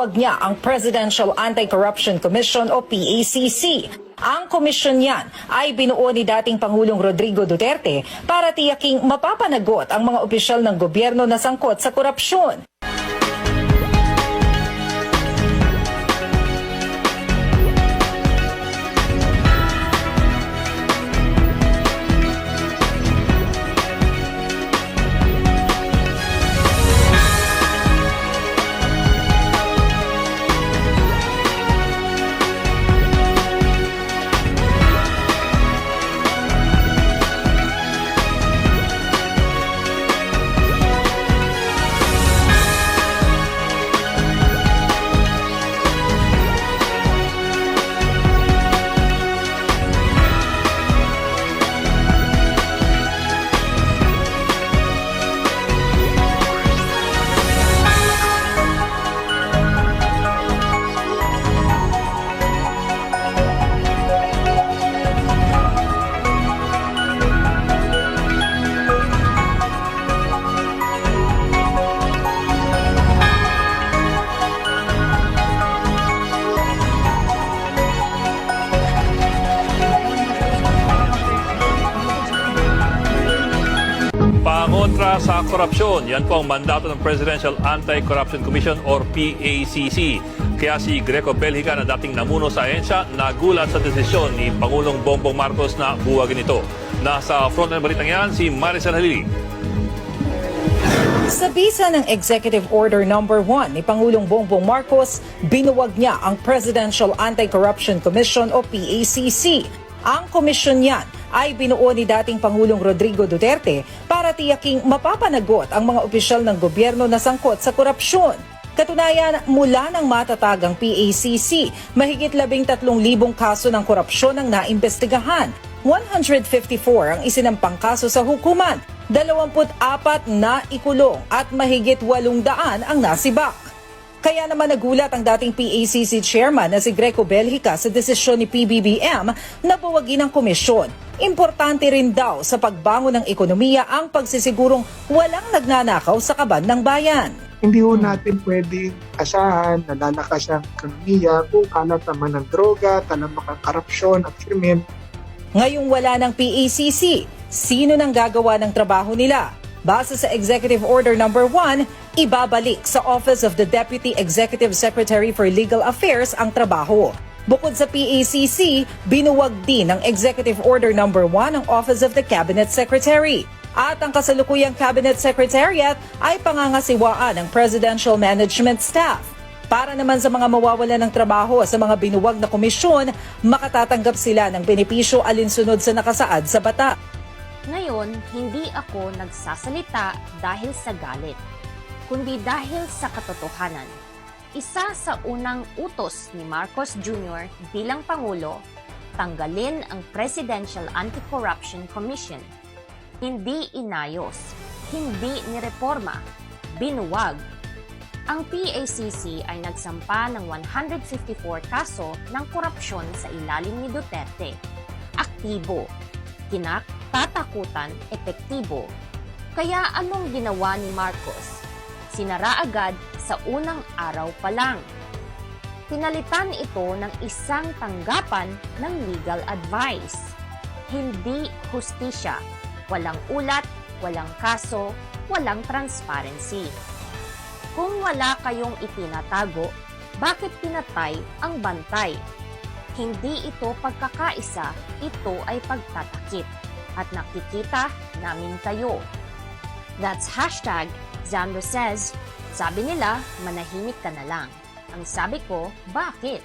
binuwag niya ang Presidential Anti-Corruption Commission o PACC. Ang komisyon niyan ay binuo ni dating Pangulong Rodrigo Duterte para tiyaking mapapanagot ang mga opisyal ng gobyerno na sangkot sa korupsyon. Pangontra sa korupsyon, yan po ang mandato ng Presidential Anti-Corruption Commission or PACC. Kaya si Greco Belhica na dating namuno sa ahensya, nagulat sa desisyon ni Pangulong Bongbong Marcos na buwagin ito. Nasa front ng balitang yan, si Maricel Halili. Sa bisa ng Executive Order Number 1 ni Pangulong Bongbong Marcos, binuwag niya ang Presidential Anti-Corruption Commission o PACC. Ang komisyon niyan ay binuo ni dating Pangulong Rodrigo Duterte para tiyaking mapapanagot ang mga opisyal ng gobyerno na sangkot sa korupsyon. Katunayan, mula ng matatagang PACC, mahigit 13,000 kaso ng korupsyon ang naimbestigahan. 154 ang isinampang kaso sa hukuman, 24 na ikulong at mahigit 800 ang nasibak. Kaya naman nagulat ang dating PACC chairman na si Greco Belhica sa desisyon ni PBBM na buwagin ang komisyon. Importante rin daw sa pagbangon ng ekonomiya ang pagsisigurong walang nagnanakaw sa kaban ng bayan. hindi ho natin pwedeng asahan na lalakas ang ekonomiya kung kalat naman ng droga, talamak ang karapsyon at krimen. Ngayong wala ng PACC, sino nang gagawa ng trabaho nila? Base sa Executive Order Number 1, ibabalik sa Office of the Deputy Executive Secretary for Legal Affairs ang trabaho. Bukod sa PACC, binuwag din ng Executive Order Number 1 ang Office of the Cabinet Secretary. At ang kasalukuyang Cabinet Secretariat ay pangangasiwaan ng Presidential Management Staff. Para naman sa mga mawawalan ng trabaho sa mga binuwag na komisyon, makatatanggap sila ng benepisyo alinsunod sa nakasaad sa bata. Ngayon, hindi ako nagsasalita dahil sa galit, kundi dahil sa katotohanan. Isa sa unang utos ni Marcos Jr. bilang Pangulo, tanggalin ang Presidential Anti-Corruption Commission. Hindi inayos, hindi nireforma, binuwag. Ang PACC ay nagsampa ng 154 kaso ng korupsyon sa ilalim ni Duterte. Aktibo, tinak, tatakutan, epektibo. Kaya anong ginawa ni Marcos? Sinara agad sa unang araw pa lang. Pinalitan ito ng isang tanggapan ng legal advice. Hindi hustisya, walang ulat, walang kaso, walang transparency. Kung wala kayong itinatago, bakit pinatay ang bantay? Hindi ito pagkakaisa, ito ay pagtatakip. At nakikita namin kayo. That's hashtag Zamro says, sabi nila, manahimik ka na lang. Ang sabi ko, bakit?